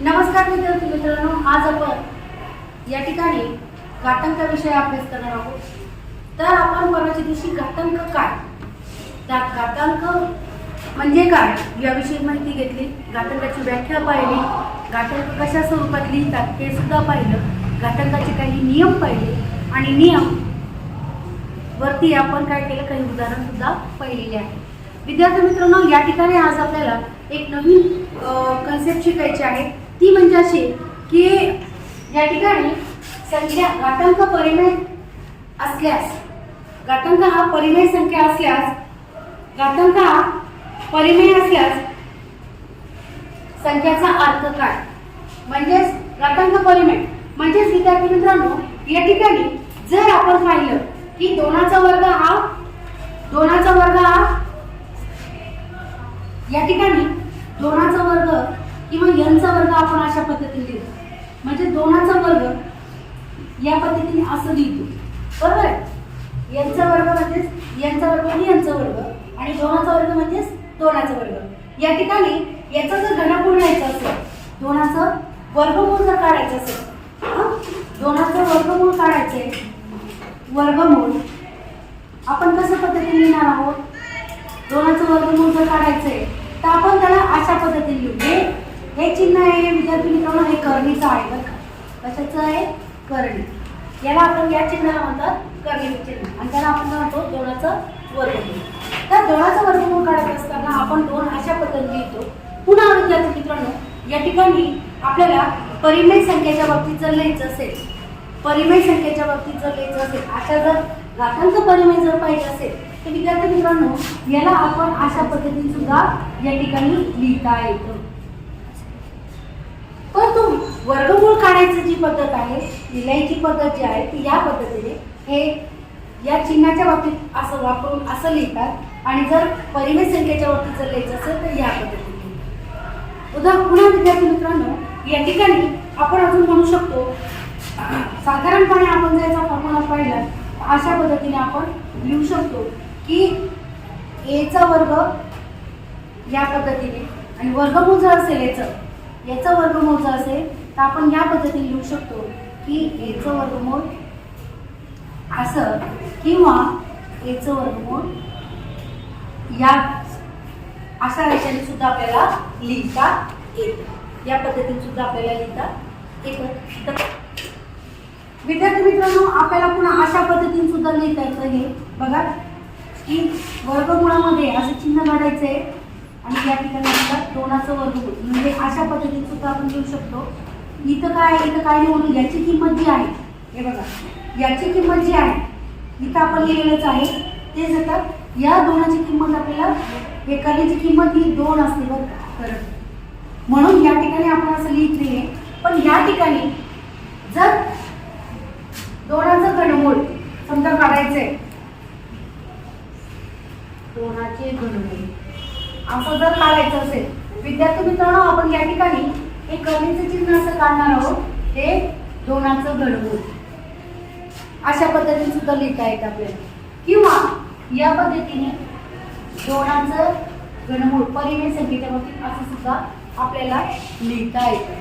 नमस्कार विद्यार्थी मित्रांनो आज आपण या ठिकाणी घातांक विषय अभ्यास करणार आहोत. तर आपण परवाच्या दिवशी घातांक काय? त्या घातांक म्हणजे काय? याविषयी माहिती घेतली घातांकाची व्याख्या पाहिली घातांक कशा स्वरूपात लिहितात ते सुद्धा पाहिलं घातांकाचे काही नियम पाहिले आणि नियम वरती आपण काय केलं? काही उदाहरण सुद्धा पाहिलेले आहे विद्यार्थी मित्रांनो या ठिकाणी आज आपल्याला एक नवीन कन्सेप्ट शिकायची आहे. ती म्हणजे अशी की या ठिकाणी संख्या घातांक परिमेय असल्यास घातांक हा परिमेय संख्या असल्यास घातांक हा परिमेय असल्यास संख्याचा अर्थ काय? म्हणजेच घातांक परिमेय. म्हणजेच विद्यार्थी मित्रांनो या ठिकाणी जर आपण पाहिलं की दोनाचा वर्ग हा दोनाचा वर्ग हा या ठिकाणी दोनाचा किंवा यांचा वर्ग आपण अशा पद्धतीने लिहितो म्हणजे दोनाचा वर्ग या पद्धतीने असं लिहितो. बरोबर? आहे यांचा वर्ग म्हणजेच यांचा वर्ग आणि यांचा वर्ग. आणि दोनाचा वर्ग म्हणजेच दोनाचा वर्ग. या ठिकाणी याचा जर घनमूळ लिहायचं असेल दोनाचं वर्गमूळ जर काढायचं असेल दोनाचं वर्गमूळ काढायचे. वर्गमूळ. आपण कसं पद्धतीने लिहिणार आहोत? दोनाचं वर्गमूळ जर काढायचंय तर आपण त्याला अशा पद्धतीने लिहू. हे चिन्ह आहे विद्यार्थी मित्रांनो हे करणीचं आहे बरं का? कशाचं आहे? करणी. याला आपण या चिन्हाला म्हणतात करणीचं चिन्ह. आणि त्याला आपण काय म्हणतो? दोनाचं वर्गमूळ. तर दोनाचं वर्गमूळ काढत असताना आपण दोन अशा पद्धतीने लिहितो. पुन्हा विद्यार्थी मित्रांनो या ठिकाणी आपल्याला परिमेय संख्येच्या बाबतीत जर लिहायचं असेल परिमेय संख्येच्या बाबतीत जर लिहायचं असेल अशा जर घातांक परिमेय जर पाहिजे असेल तर विद्यार्थी मित्रांनो याला आपण अशा पद्धतीने सुद्धा या ठिकाणी लिहिता येतं. परंतु वर्गमूळ काढायची जी पद्धत आहे लिहायची पद्धत जी आहे ती या पद्धतीने हे या चिन्हाच्या बाबतीत असं वापरून असं लिहितात आणि जर परिमेय संख्येच्या बाबतीत जर लिहायचं असेल तर या पद्धतीने लिहितात. उदा पुन्हा विद्यार्थी मित्रांनो या ठिकाणी आपण अजून म्हणू शकतो साधारणपणे आपण जर याचा फॉर्म्युला पाहिला अशा पद्धतीने आपण लिहू शकतो की एचा वर्ग या पद्धतीने आणि वर्गमूळ जर असेल याचं याचं वर्गमूळ जर असेल तर आपण या पद्धतीने लिहू शकतो की याचं वर्गमूळ असं किंवा याचं वर्गमूळ या अशा रेषाने सुद्धा आपल्याला लिहिता येत. या पद्धतीने सुद्धा आपल्याला लिहिता येतं. विद्यार्थी मित्रांनो आपल्याला पुन्हा अशा पद्धतीने सुद्धा लिहिता येतं हे. बघा की वर्गमुळामध्ये असं चिन्ह काढायचं आहे आणि या ठिकाणी आपल्याला दोनाचं वर्गमूळ म्हणजे अशा पद्धतीने सुद्धा आपण लिहू शकतो. इथं काय आहे? इथं काय नाही म्हणून याची किंमत जी आहे हे बघा. याची किंमत जी आहे इथं आपण लिहिलेलंच आहे. तेच येतात या दोनाची किंमत आपल्याला हे करण्याची किंमत ही दोन असते बघ म्हणून या ठिकाणी आपण असं लिहित नाही पण या ठिकाणी जर दोनाचं घडमोड समजा काढायचंय. दोनाचे घडमोड असं जर काढायचं असेल विद्यार्थी मित्रांनो आपण या ठिकाणी हे कमीचं चिन्ह असं काढणार आहोत. हे दोनाचं घडवून अशा पद्धतीने सुद्धा लिहिता येतं आपल्याला. किंवा या पद्धतीने दोनाचं घनमूळ परिमेय संख्येच्या बाबतीत असं सुद्धा आपल्याला लिहिता येतं.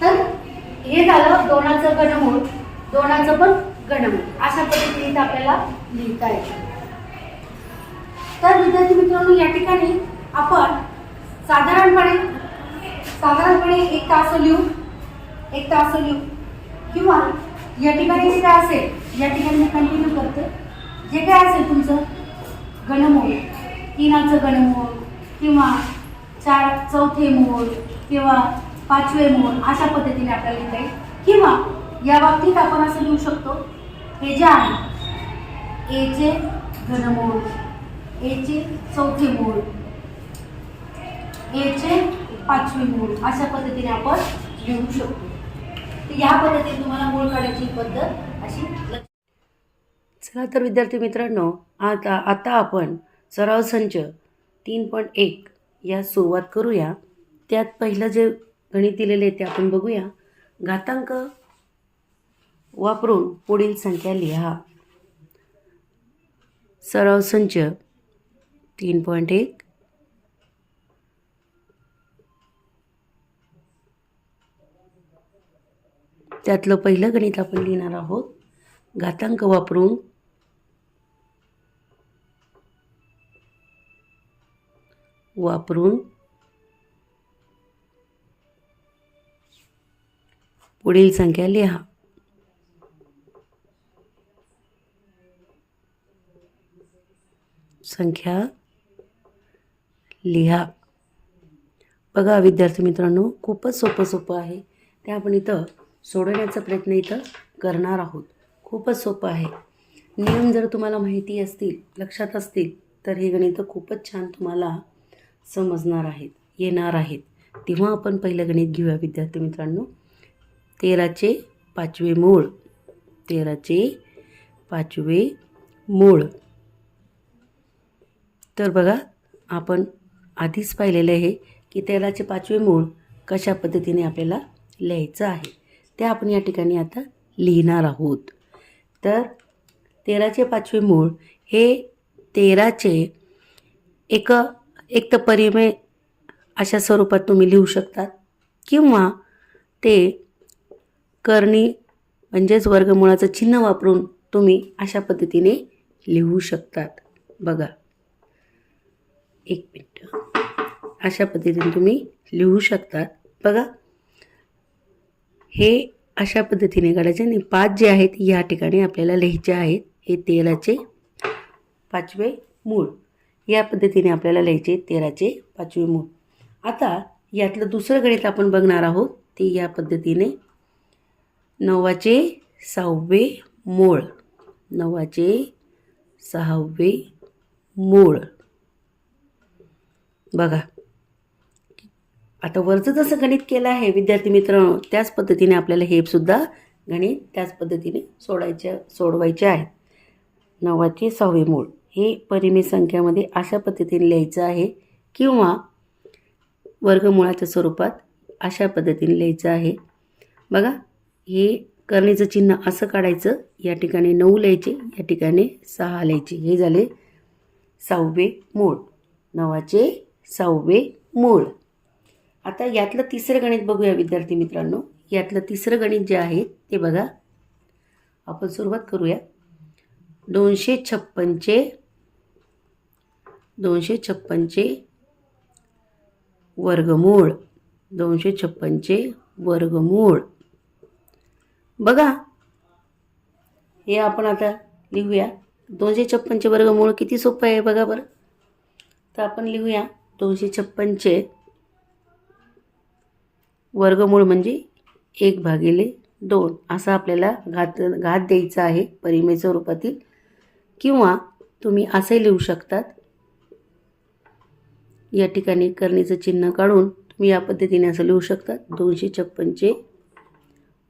तर हे झालं दोनाचं घनमूळ दोनाचं पण गणमूळ अशा पद्धतीने आपल्याला लिहिता येतं. तर विद्यार्थी मित्रांनो या ठिकाणी आपण साधारणपणे साधारणपणे एक तास लिहू. एक तास लिहू. किंवा या ठिकाणी जे काय असेल या ठिकाणी मी कंटिन्यू करते. जे काय असेल तुमचं गणमोल तीनाचं गणमोल किंवा चार चौथे मोल किंवा पाचवे मोल अशा पद्धतीने आपल्याला लिहिता येईल. किंवा या बाबतीत आपण असं लिहू शकतो हे जे आहे एचे घनमूळ. एचे चौथे मूळ. एचे पाचवी मूळ. अशा पद्धतीने आपण लिहू शकतो. तर या पद्धतीने तुम्हाला मूळ काढायची पद्धत अशी चला तर विद्यार्थी मित्रांनो आता आता आपण सराव संच तीन पॉईंट एक या सुरुवात करूया. त्यात पहिलं जे गणित दिलेले आहे ते आपण बघूया. घातांक वापरून पुढील संख्या लिहा. सराव संच तीन पॉईंट एक. त्यातलं पहिलं गणित आपण लिहिणार आहोत. घातांक वापरून वापरून पुढील संख्या लिहा. संख्या लिहा. बघा विद्यार्थी मित्रांनो खूपच सोपं सोपं आहे. ते आपण इथं सोडवण्याचा प्रयत्न इथं करणार आहोत. खूपच सोपं आहे. नियम जर तुम्हाला माहिती असतील लक्षात असतील तर हे गणितं खूपच छान तुम्हाला समजणार आहेत येणार आहेत. तेव्हा आपण पहिलं गणित घेऊया विद्यार्थी मित्रांनो. तेराचे पाचवे मूळ तेराचे पाचवे मूळ तर बघा आपण आधीच पाहिलेलं आहे की तेराचे पाचवे मूळ कशा पद्धतीने आपल्याला लिहायचं आहे ते आपण या ठिकाणी आता लिहिणार आहोत. तर तेराचे पाचवे मूळ हे तेराचे एक एक तर परिमेय अशा स्वरूपात तुम्ही लिहू शकतात किंवा ते करणी म्हणजेच वर्गमुळाचं चिन्ह वापरून तुम्ही अशा पद्धतीने लिहू शकतात. बघा. एक मिनटं. अशा पद्धतीने तुम्ही लिहू शकतात बघा. हे अशा पद्धतीने काढायचे आणि पाच जे आहेत या ठिकाणी आपल्याला लिहायचे आहेत. हे तेराचे पाचवे मूळ. या पद्धतीने आपल्याला लिहायचे तेराचे पाचवे मूळ. आता यातलं दुसरं गणित आपण बघणार आहोत. ते या पद्धतीने नवाचे सहावे मूळ. नवाचे सहावे मूळ. बघा. आता वरचं जसं गणित केलं आहे विद्यार्थी मित्रांनो त्याच पद्धतीने आपल्याला हे सुद्धा गणित त्याच पद्धतीने सोडायचे सोडवायचे आहेत नवाचे सहावे मूळ. हे परिमित संख्यामध्ये अशा पद्धतीने लिहायचं आहे किंवा वर्गमुळाच्या स्वरूपात अशा पद्धतीने लिहायचं आहे. बघा हे करण्याचं चिन्ह असं काढायचं या ठिकाणी नऊ लिहायचे या ठिकाणी सहा लिहायचे. हे झाले सहावे मूळ. नवाचे सहावे मूळ. आता यातलं तिसरं गणित बघूया विद्यार्थी मित्रांनो. यातलं तिसरं गणित जे आहे ते बघा. आपण सुरुवात करूया. दोनशे छप्पनचे दोनशे छप्पनचे वर्गमूळ दोनशे छप्पनचे वर्गमूळ. बघा. हे आपण आता लिहूया. दोनशे छप्पनचे वर्गमूळ किती सोपं आहे बघा बरं. तर आपण लिहूया दोनशे छप्पनचे वर्गमूळ म्हणजे एक भागिले दोन असा आपल्याला घात घात द्यायचा आहे परिमेच्या स्वरूपातील किंवा तुम्ही असे लिहू शकतात. या ठिकाणी करणीचं चिन्ह काढून तुम्ही या पद्धतीने असं लिहू शकतात. दोनशे छप्पनचे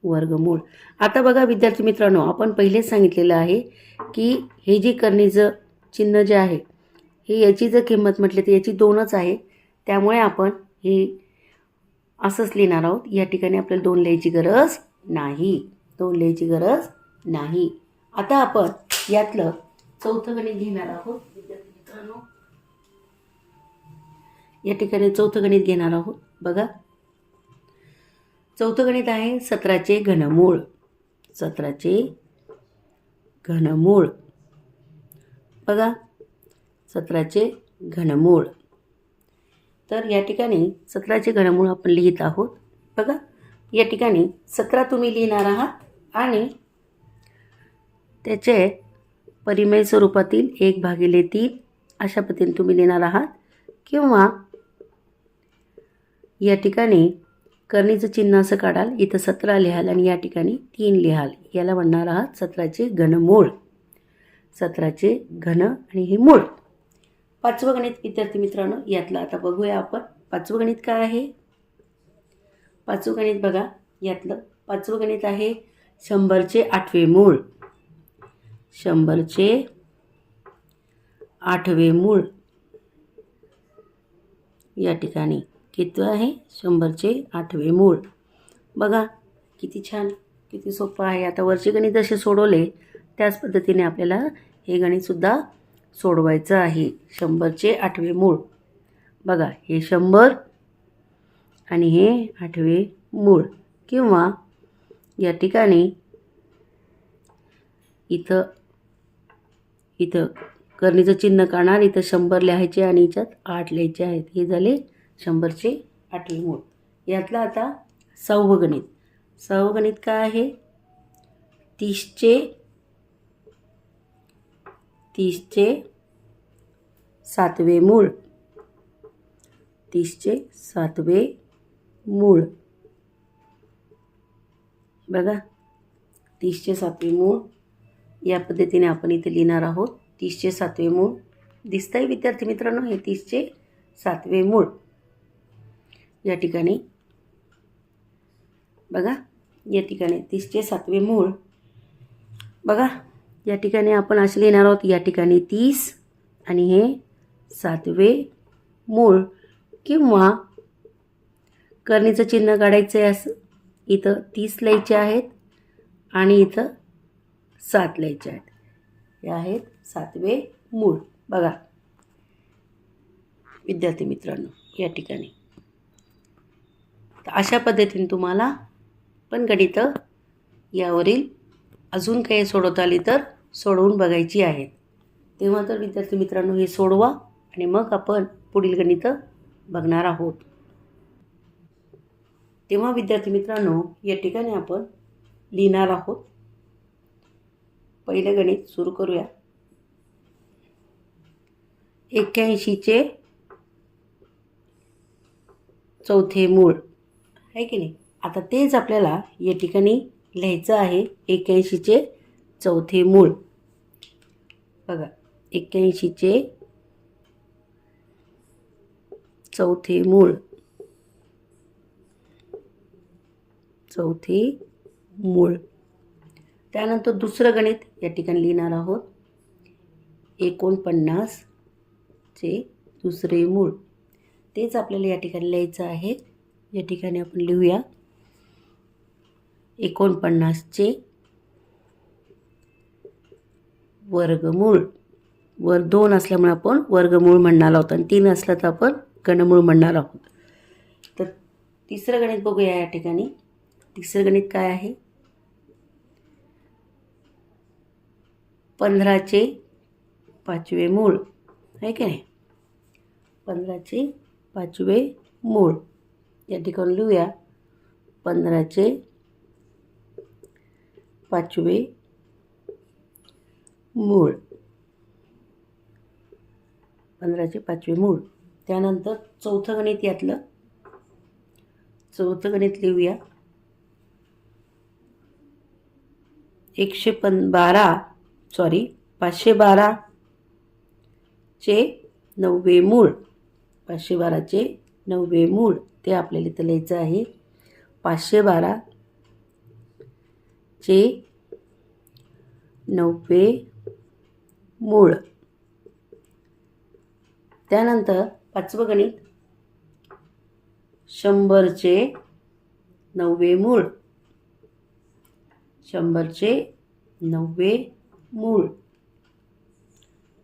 वर्गमूळ. आता बघा विद्यार्थी मित्रांनो आपण पहिलेच सांगितलेलं आहे की हे जे करणीचं चिन्ह जे आहे हे याची जर किंमत म्हटली तर याची दोनच आहे. त्यामुळे आपण हे असंच लिहिणार आहोत. या ठिकाणी आपल्याला दोन लिहायची गरज नाही. दोन लिहायची गरज नाही. आता आपण यातलं चौथं गणित घेणार आहोत. विद्यार्थी मित्रांनो या ठिकाणी चौथं गणित घेणार आहोत. बघा. चौथं गणित आहे सतराचे घनमूळ. सतराचे घनमूळ. बघा. सतराचे घनमूळ. तर या ठिकाणी सतराचे घडामोड आपण लिहित आहोत. बघा या ठिकाणी सतरा तुम्ही लिहिणार आहात आणि त्याचे परिमय स्वरूपातील एक भागिले तीन अशा पद्धतीने तुम्ही लिहिणार आहात. किंवा या ठिकाणी करणीचं चिन्ह असं काढाल इथं सतरा लिहाल आणि या ठिकाणी तीन लिहाल. याला म्हणणार आहात सतराचे घनमूळ. सतराचे घन आणि हे मूळ. पाचवं गणित विद्यार्थी मित्रांनो यातलं आता बघूया आपण. पाचवं गणित काय आहे? पाचवं गणित बघा यातलं पाचवं गणित आहे शंभरचे आठवे मूळ. शंभरचे आठवे मूळ. या ठिकाणी किती आहे? शंभरचे आठवे मूळ. बघा किती छान किती सोपं आहे. आता वरचे गणित जसे सोडवले त्याच पद्धतीने आपल्याला हे गणितसुद्धा सोडवायचं आहे. शंभरचे आठवे मूळ. बघा हे शंभर आणि हे आठवे मूळ. किंवा या ठिकाणी इथं इथं करणीचं चिन्ह काढणार इथं शंभर लिहायचे आणि याच्यात आठ लिहायचे आहेत. हे झाले शंभरचे आठवे मूळ. यातलं आता सहावं गणित. काय आहे? तीसचे तीसचे सातवे मूळ. तीसचे सातवे मूळ. बघा तीसचे सातवे मूळ. या पद्धतीने आपण इथे लिहिणार आहोत. तीसचे सातवे मूळ. दिसतंय विद्यार्थी मित्रांनो हे तीसचे सातवे मूळ. या ठिकाणी बघा या ठिकाणी तीसचे सातवे मूळ. बघा या ठिकाणी आपण असे लिहिणार आहोत या ठिकाणी तीस आणि हे सातवे मूळ. किंवा करणीचं चिन्ह काढायचं आहे असं. इथं तीस लिहायचे आहेत आणि इथं सात लिहायचे आहेत. हे आहेत सातवे मूळ. बघा. विद्यार्थी मित्रांनो या ठिकाणी. तर अशा पद्धतीने तुम्हाला पण गणितं यावरील अजून काही सोडवता आली तर सोडवून बघायची आहेत तेव्हा तर विद्यार्थी मित्रांनो हे सोडवा आणि मग आपण पुढील गणितं बघणार आहोत. तेव्हा विद्यार्थी मित्रांनो या ठिकाणी आपण लिहिणार आहोत. पहिलं गणित सुरू करूया. एक्क्याऐंशीचे चौथे मूळ. आहे की नाही? आता तेच आपल्याला या ठिकाणी लिहायचं आहे एक्याऐंशीचे चौथे मूळ. बघा एक्क्याऐंशीचे चौथे मूळ. चौथे मूळ. त्यानंतर दुसरं गणित या ठिकाणी लिहिणार आहोत. एकोणपन्नासचे दुसरे मूळ. तेच आपल्याला या ठिकाणी लिहायचं आहे. या ठिकाणी आपण लिहूया. एकोणपन्नासचे वर्गमूळ. वर दोन असल्यामुळे आपण वर्गमूळ म्हणणार आहोत आणि तीन असलं तर आपण गणमूळ म्हणणार आहोत. तर तिसरं गणित बघूया या ठिकाणी. तिसरं गणित काय आहे? पंधराचे पाचवे मूळ. आहे की नाही? पंधराचे पाचवे मूळ. या ठिकाणी लिहूया. पंधराचे पाचवे मूळ. पंधराचे पाचवे मूळ. त्यानंतर चौथं गणित यातलं. चौथं गणित लिहूया. एकशे पन बारा सॉरी पाचशे बारा चे नववे मूळ. पाचशे बाराचे नववे मूळ. ते आपल्याला इथं लिहायचं आहे. पाचशे बारा चे नववे मूळ. त्यानंतर पाचवं गणित. शंभरचे नववे मूळ. शंभरचे नववे मूळ.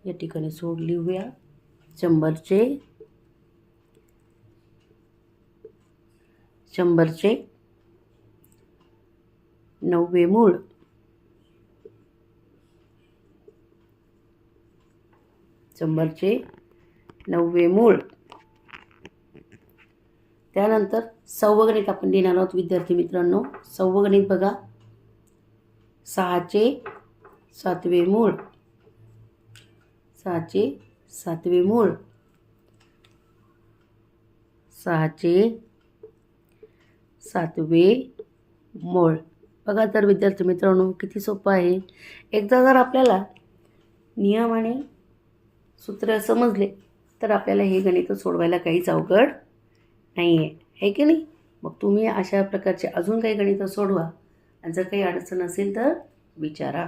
या ठिकाणी सोड लिहूया. शंभरचे शंभरचे नववे मूळ शंभरचे नववे मूळ त्यानंतर सहावं आपण लिहिणार आहोत विद्यार्थी मित्रांनो. सहावं बघा. सहाचे सातवे मूळ सहाचे सातवे मूळ सहाचे सातवे मूळ बघा तर विद्यार्थी मित्रांनो किती सोपं आहे. एकदा जर आपल्याला नियम आणि सूत्र समजले तर आपल्याला हे गणित सोडवायला काहीच अवघड नाही आहे आहे की नाही? मग तुम्ही अशा प्रकारचे अजून काही गणितं सोडवा. आणि जर काही अडचण असेल तर विचारा.